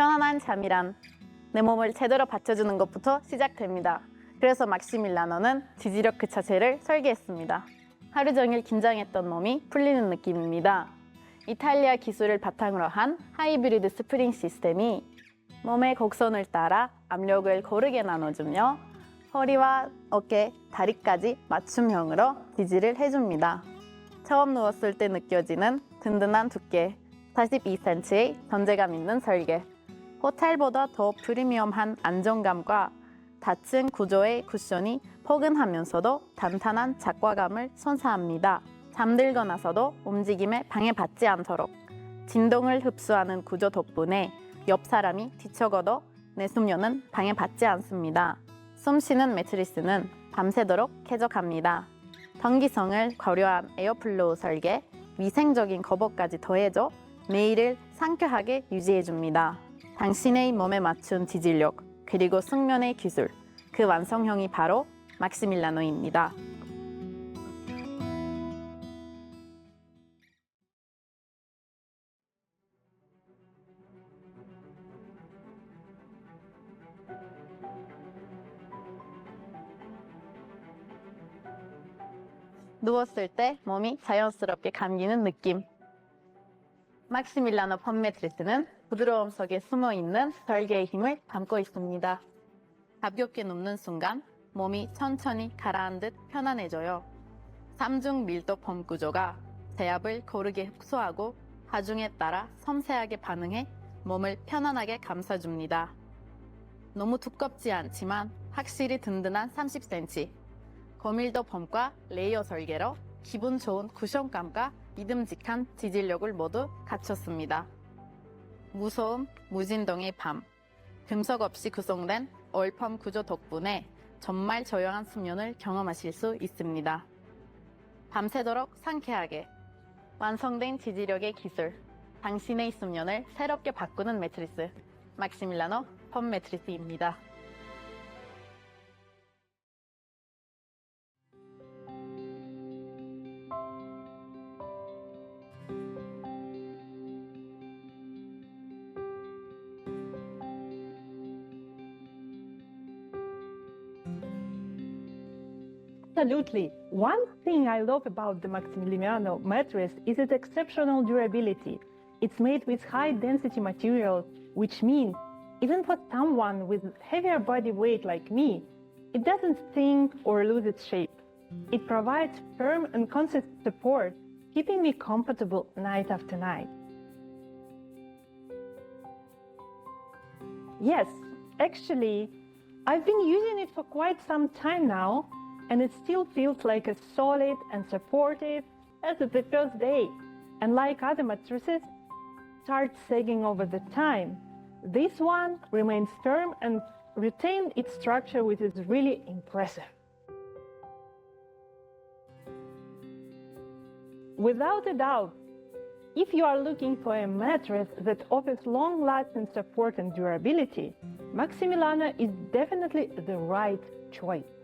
편안한 잠이란 내 몸을 제대로 받쳐주는 것부터 시작됩니다. 그래서 막시밀라노는 지지력 그 자체를 설계했습니다. 하루 종일 긴장했던 몸이 풀리는 느낌입니다. 이탈리아 기술을 바탕으로 한 하이브리드 스프링 시스템이 몸의 곡선을 따라 압력을 고르게 나눠주며 허리와 어깨, 다리까지 맞춤형으로 지지를 해줍니다. 처음 누웠을 때 느껴지는 든든한 두께, 42cm의 존재감 있는 설계, 호텔보다 더 프리미엄한 안정감과 다층 구조의 쿠션이 포근하면서도 단단한 작과감을 선사합니다. 잠들고 나서도 움직임에 방해받지 않도록 진동을 흡수하는 구조 덕분에 옆 사람이 뒤척어도 내 숙면은 방해받지 않습니다. 숨쉬는 매트리스는 밤새도록 쾌적합니다. 통기성을 고려한 에어플로우 설계, 위생적인 거복까지 더해져 매일을 상쾌하게 유지해줍니다. 당신의 몸에 맞춘 지질력, 그리고 숙면의 기술, 그 완성형이 바로 막시밀라노입니다. 누웠을 때 몸이 자연스럽게 감기는 느낌. 막시밀라노 펌 매트리스는 부드러움 속에 숨어 있는 설계의 힘을 담고 있습니다. 가볍게 눕는 순간 몸이 천천히 가라앉 듯 편안해져요. 삼중 밀도 펌 구조가 제압을 고르게 흡수하고 하중에 따라 섬세하게 반응해 몸을 편안하게 감싸줍니다. 너무 두껍지 않지만 확실히 든든한 30cm. 고밀도 펌과 레이어 설계로 기분 좋은 쿠션감과 믿음직한 지질력을 모두 갖췄습니다. 무소음, 무진동의 밤, 금속 없이 구성된 올펌 구조 덕분에 정말 조용한 수면을 경험하실 수 있습니다. 밤새도록 상쾌하게 완성된 지지력의 기술, 당신의 수면을 새롭게 바꾸는 매트리스, 막시밀라노 펌 매트리스입니다. Absolutely. One thing I love about the Maximiliano mattress is its exceptional durability. It's made with high density materials, which means even for someone with heavier body weight like me, it doesn't sink or lose its shape. It provides firm and consistent support, keeping me comfortable night after night. Yes, actually, I've been using it for quite some time now, and it still feels like as solid and supportive as the first day. And like other mattresses, starts sagging over the time. This one remains firm and retains its structure, which is really impressive. Without a doubt, if you are looking for a mattress that offers long lasting support and durability, Maximiliana is definitely the right choice.